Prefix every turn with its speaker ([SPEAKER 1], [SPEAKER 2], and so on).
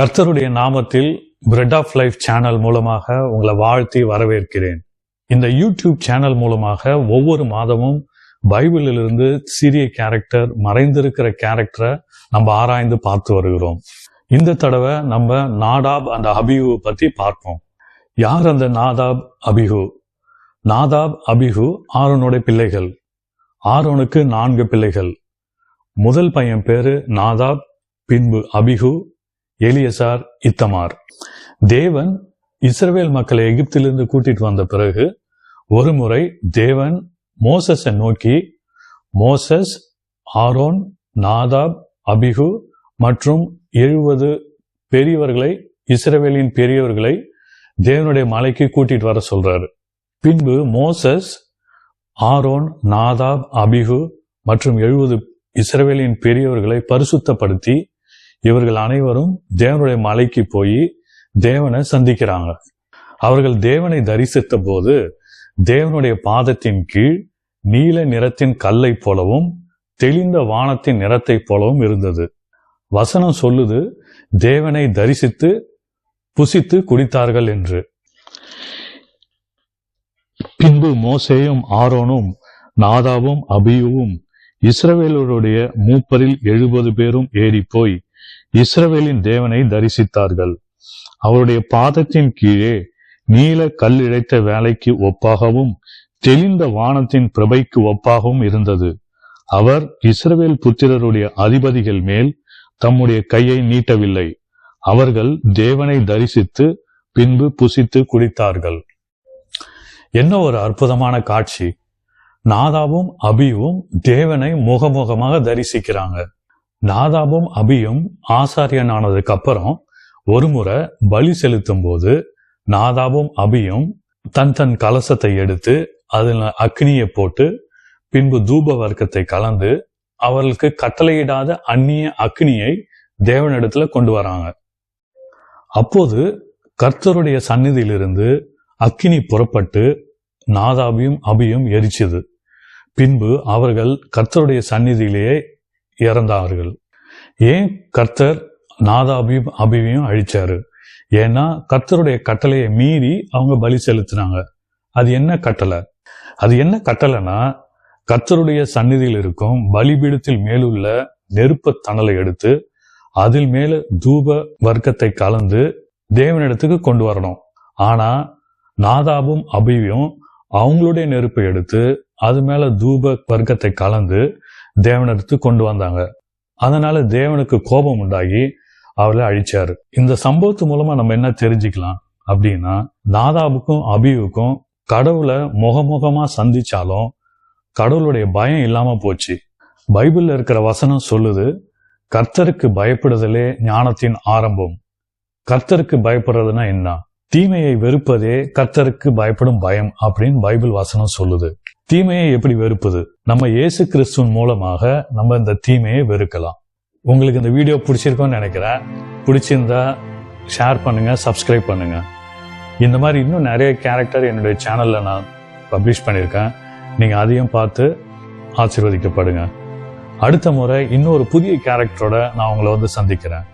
[SPEAKER 1] கர்த்தருடைய நாமத்தில் bread of life channel மூலமாக உங்களை வாழ்த்தி வரவேற்கிறேன். இந்த யூடியூப் சேனல் மூலமாக ஒவ்வொரு மாதமும் பைபிளிலிருந்து சிறிய கேரக்டர் மறைந்திருக்கிற கேரக்டரை நம்ம ஆராய்ந்து பார்த்து வருகிறோம். இந்த தடவை நம்ம நாடாப் அந்த அபிஹுவை பற்றி பார்ப்போம். யார் அந்த நாதாப் அபிஹு? நாதாப் அபிஹு ஆரோனுடைய பிள்ளைகள். ஆரோனுக்கு நான்கு பிள்ளைகள். முதல் பையன் பேரு நாதாப் பின்பு அபிஹு எலியசார் இத்தமார். தேவன் இஸ்ரவேல் மக்களை எகிப்திலிருந்து கூட்டிட்டு வந்த பிறகு ஒரு முறை தேவன் மோசஸை நோக்கி மோசஸ் ஆரோன் நாதாப் அபிகு மற்றும் எழுபது பெரியவர்களை இஸ்ரவேலின் பெரியவர்களை தேவனுடைய மலைக்கு கூட்டிட்டு வர சொல்றாரு. பின்பு மோசஸ் ஆரோன் நாதாப் அபிகு மற்றும் எழுபது இஸ்ரவேலின் பெரியவர்களை பரிசுத்தப்படுத்தி இவர்கள் அனைவரும் தேவனுடைய மலைக்கு போய் தேவனை சந்திக்கிறாங்க. அவர்கள் தேவனை தரிசித்த போது தேவனுடைய பாதத்தின் கீழ் நீல நிறத்தின் கல்லை போலவும் தெளிந்த வானத்தின் நிறத்தை போலவும் இருந்தது. வசனம் சொல்லுது தேவனை தரிசித்து புசித்து குடித்தார்கள் என்று. பின்பு மோசேயும் ஆரோனும் நாதாவும் அபியுவும் இஸ்ரவேலருடைய மூப்பரில் எழுபது பேரும் ஏறி போய் இஸ்ரவேலின் தேவனை தரிசித்தார்கள். அவருடைய பாதத்தின் கீழே நீல கல் இழைத்த வேலைக்கு ஒப்பாகவும் தெளிந்த வானத்தின் பிரபைக்கு ஒப்பாகவும் இருந்தது. அவர் இஸ்ரவேல் புத்திரருடைய அதிபதிகள் மேல் தம்முடைய கையை நீட்டவில்லை. அவர்கள் தேவனை தரிசித்து பின்பு புசித்து குடித்தார்கள். என்ன ஒரு அற்புதமான காட்சி. நாதாவும் அபியும் தேவனை முகமுகமாக தரிசிக்கிறாங்க. நாதாபும் அபியும் ஆசாரியனானதுக்கு அப்புறம் ஒரு முறை பலி செலுத்தும் போது நாதாபும் அபியும் தன் தன் கலசத்தை எடுத்து அதில் அக்னியை போட்டு பின்பு தூப வர்க்கத்தை கலந்து அவர்களுக்கு கட்டளையிடாத அந்நிய அக்னியை தேவனிடத்துல கொண்டு வராங்க. அப்போது கர்த்தருடைய சந்நிதியிலிருந்து அக்கினி புறப்பட்டு நாதாபியும் அபியும் எரிச்சது. பின்பு அவர்கள் கர்த்தருடைய சந்நிதியிலேயே இறந்தார்கள். ஏன் கர்த்தர் நாதாபியும் அபிவையும் அழிச்சாரு? ஏன்னா கர்த்தருடைய கட்டளையை மீறி அவங்க பலி செலுத்தினாங்க. அது என்ன கட்டளை? அது என்ன கட்டளைனா கர்த்தருடைய சந்நிதியில் இருக்கும் பலிபீடத்தில் மேலுள்ள நெருப்ப தணலை எடுத்து அதில் மேல தூப வர்க்கத்தை கலந்து தேவனிடத்துக்கு கொண்டு வரணும். ஆனா நாதாபும் அபியும் அவங்களுடைய நெருப்பை எடுத்து அது மேல தூப வர்க்கத்தை கலந்து தேவனிடத்துக்கு கொண்டு வந்தாங்க. அதனால தேவனுக்கு கோபம் உண்டாகி அவளை அழிச்சாரு. இந்த சம்பவத்து மூலமா நம்ம என்ன தெரிஞ்சுக்கலாம் அப்படின்னா நாதாபுக்கும் அபிவுக்கும் கடவுளை முகமுகமா சந்திச்சாலும் கடவுளுடைய பயம் இல்லாம போச்சு. பைபிள்ல இருக்கிற வசனம் சொல்லுது கர்த்தருக்கு பயப்படுதலே ஞானத்தின் ஆரம்பம். கர்த்தருக்கு பயப்படுறதுன்னா என்ன? தீமையை வெறுப்பதே கர்த்தருக்கு பயப்படும் பயம் அப்படின்னு பைபிள் வசனம் சொல்லுது. தீமையை எப்படி வெறுப்பது? நம்ம இயேசு கிறிஸ்துவின் மூலமாக நம்ம இந்த தீமையை வெறுக்கலாம். உங்களுக்கு இந்த வீடியோ பிடிச்சிருக்கோன்னு நினைக்கிறேன். பிடிச்சிருந்தா ஷேர் பண்ணுங்க சப்ஸ்கிரைப் பண்ணுங்க. இந்த மாதிரி இன்னும் நிறைய கேரக்டர் என்னுடைய சேனல்ல நான் பப்ளிஷ் பண்ணியிருக்கேன். நீங்க அதையும் பார்த்து ஆசீர்வதிக்கப்படுங்க. அடுத்த முறை இன்னொரு புதிய கேரக்டரோட நான் உங்களை வந்து சந்திக்கிறேன்.